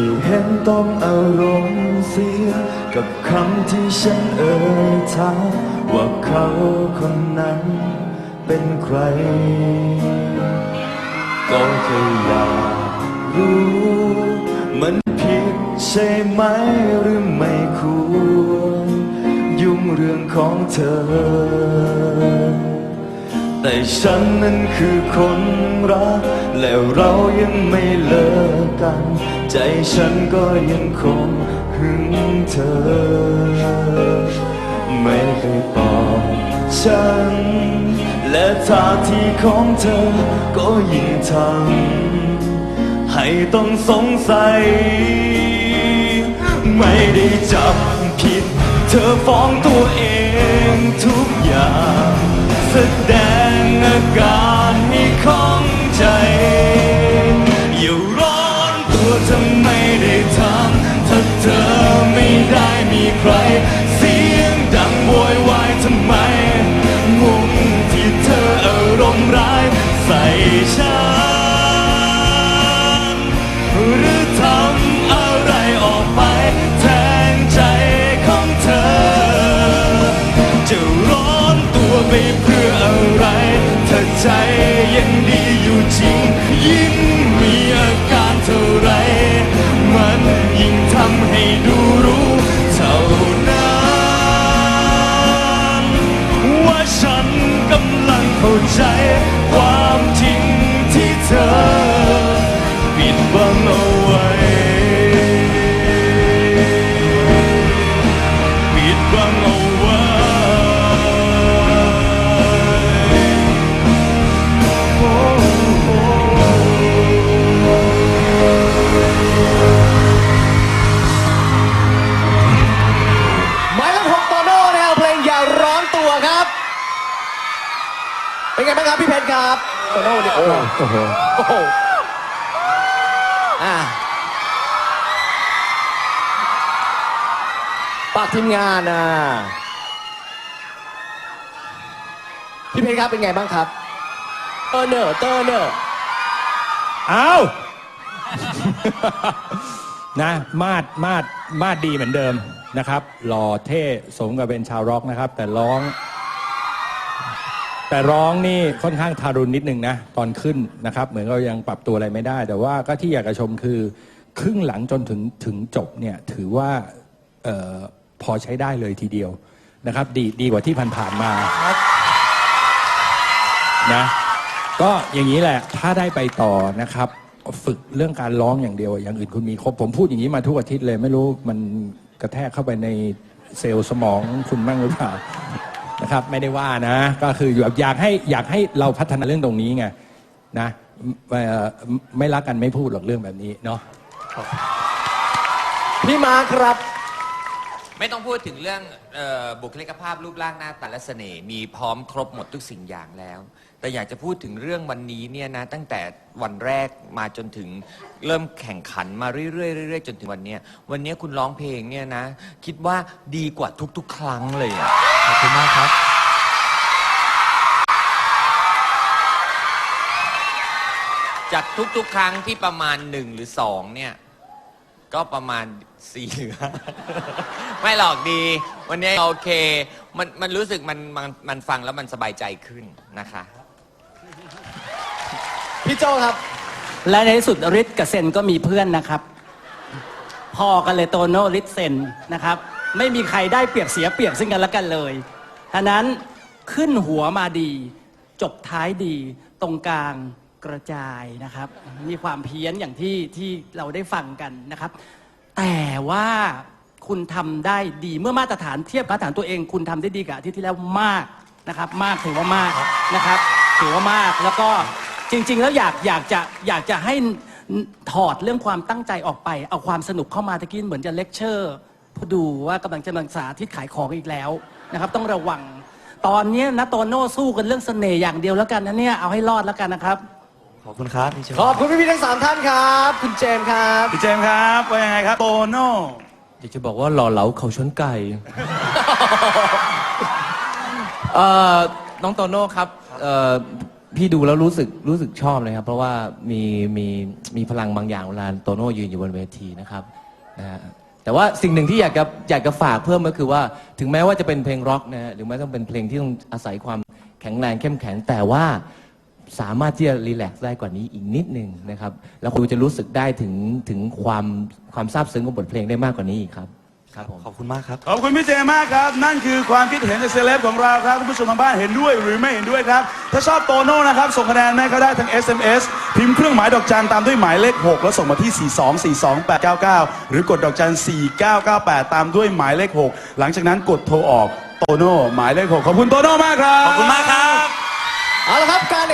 ่เห็นต้องอารมณ์เสีย กับคำที่ฉันเอ่ยถามว่าเขาคนนั้นเป็นใคร ก็แค่อยากรู้ มันผิดใช่ไหมหรือไม่ควร ยุ่งเรื่องของเธอ แต่ฉันนั้นคือคนรัก แล้วเรายังไม่เลิกกัน ใจฉันก็ยังคงหึงเธอ ไม่เคยบอกฉัน และท่าทีของเธอก็ยิ่งทำให้ต้องสงสัย ไม่ได้จับผิด เธอฟ้องตัวเองทุกอย่างแสดง อาการให้ของใจ อย่าร้อนตัวทำ ยังดีอยู่จริง ยิ่งมีอาการเท่าไร มันยิ่งทำให้ดูรู้เท่านั้นว่าฉันกำลังเข้าใจว่า ครับพี่เพชรครับโตโน่เนี่ยโอ้โหโอ้โหอะฝากทีมงานนะพี่เพชรครับเป็นไงบ้างครับเตอร์เนอร์เตอร์เนอร์เอานะ มาดมาดมาดดีเหมือนเดิมนะครับ หล่อเท่สมกับเป็นชาวร็อกนะครับ แต่ร้อง แต่ร้องนี่ค่อนข้างทารุณนิดนึงนะตอนขึ้นนะครับ เหมือนเรายังปรับตัวอะไรไม่ได้ แต่ว่าก็ที่อยากจะชมคือ ครึ่งหลังจนถึงถึงจบเนี่ยถือว่าออพอใช้ได้เลยทีเดียวนะครับ ดีดีกว่าที่ผ่านๆมานะก็อย่างนี้แหละถ้าได้ไปต่อนะครับ ฝึกเรื่องการร้องอย่างเดียว อย่างอื่นคุณมีครบผมพูดอย่างนี้มาทุกอาทิตย์เลย ไม่รู้มันกระแทกเข้าไปในเซลล์สมองคุณบ้างหรือเปล่า นะครับไม่ได้ว่านะ ก็คือแบบอยากให้อยากให้เราพัฒนาเรื่องตรงนี้ไงนะเอ่ไม่รักกันไม่พูดหรอกเรื่องแบบนี้เนาะพี่มาครับ ไม่ต้องพูดถึงเรื่องเออบุคลิกภาพรูปร่างหน้าตาและเสน่ห์มีพร้อมครบหมดทุกสิ่งอย่างแล้ว แต่อยากจะพูดถึงเรื่องวันนี้เนี่ยนะตั้งแต่วันแรกมาจนถึงเริ่มแข่งขันมาเรื่อยๆเรื่อยๆจนถึงวันเนี้ยวันเนี้ยคุณร้องเพลงเนี่ยนะ คิดว่าดีกว่าทุก ๆ ครั้งเลยอะ อบคุณมากครับ จากทุกๆ ครั้งที่ประมาณหนึ่งหรือสองเนี่ย ก็ประมาณสี่หรือห้าไม่หรอกดี วันนี้โอเค มันมันรู้สึกมันมันมันฟังแล้วมันสบายใจขึ้นนะคะ พี่โจครับ และในที่สุดฤทธิ์กับเซนก็มีเพื่อนนะครับ พอกันเลยโตโน่ฤทธิ์เซนนะครับ ไม่มีใครได้เปรียบเสียเปรียบซึ่งกันและกันเลยฉะนั้นขึ้นหัวมาดี จบท้ายดีตรงกลางกระจายนะครับ มีความเพี้ยนอย่างที่ที่เราได้ฟังกันนะครับ แต่ว่าคุณทำได้ดีเมื่อมาตรฐานเทียบมาตรฐานตัวเอง คุณทำได้ดีกับอาทิตย์ที่แล้วมากนะครับ มากถือว่ามากนะครับ ถือว่ามากแล้วก็จริง ๆ แล้วอยากอยากจะอยากจะให้ถอดเรื่องความตั้งใจออกไป เอาความสนุกเข้ามาตะกี้เหมือนจะเลคเชอร์ ดูว่ากำลังจะมังสาที่ขายของอีกแล้วนะครับ ต้องระวัง ตอนนี้นะโตโน่สู้กันเรื่องเสน่ห์อย่างเดียวแล้วกันนะเนี่ยเอาให้รอดแล้วกันนะครับ ขอบคุณครับพี่โจขอบคุณพี่ๆทั้งสามท่านครับ คุณเจมส์ครับ พี่เจมส์ครับว่ายังไงครับโตโน่อยากจะบอกว่าหล่อเหลาเขาชนไก่เอ่อน้องโตโน่ครับเอ่อพี่ดูแล้วรู้สึกรู้สึกชอบเลยครับ เพราะว่ามีมีมีพลังบางอย่างเวลาโตโน่ยืนอยู่บนเวทีนะครับนะฮะ แต่ว่าสิ่งหนึ่งที่อยากจะอยากจะฝากเพิ่มก็คือว่าถึงแม้ว่าจะเป็นเพลงร็อกนะฮะหรือแม้ต้องเป็นเพลงที่ต้องอาศัยความแข็งแรงเข้มแข็ง แต่ว่าสามารถที่จะรีแลกซ์ได้กว่านี้อีกนิดนึงนะครับ แล้วคุณจะรู้สึกได้ถึงถึงความความซาบซึ้งของบทเพลงได้มากกว่านี้อีกครับ ครับผมขอบคุณมากครับ ขอบคุณพี่เจมากครับ นั่นคือความคิดเห็นจากเซเลบของเราครับคุณผู้ชมทางบ้านเห็นด้วยหรือไม่เห็นด้วยครับ ถ้าชอบโตโน่นะครับ ส่งคะแนนแม่ก็ได้ทาง SMS พิมพ์เครื่องหมายดอกจันตามด้วยหมายเลข 6 แล้วส่งมาที่ 4242899 หรือกดดอกจัน 4998 ตามด้วยหมายเลข 6 หลังจากนั้นกดโทรออกโตโน่หมายเลข 6 ขอบคุณโตโน่มากครับ ขอบคุณมากครับ เอาละครับการ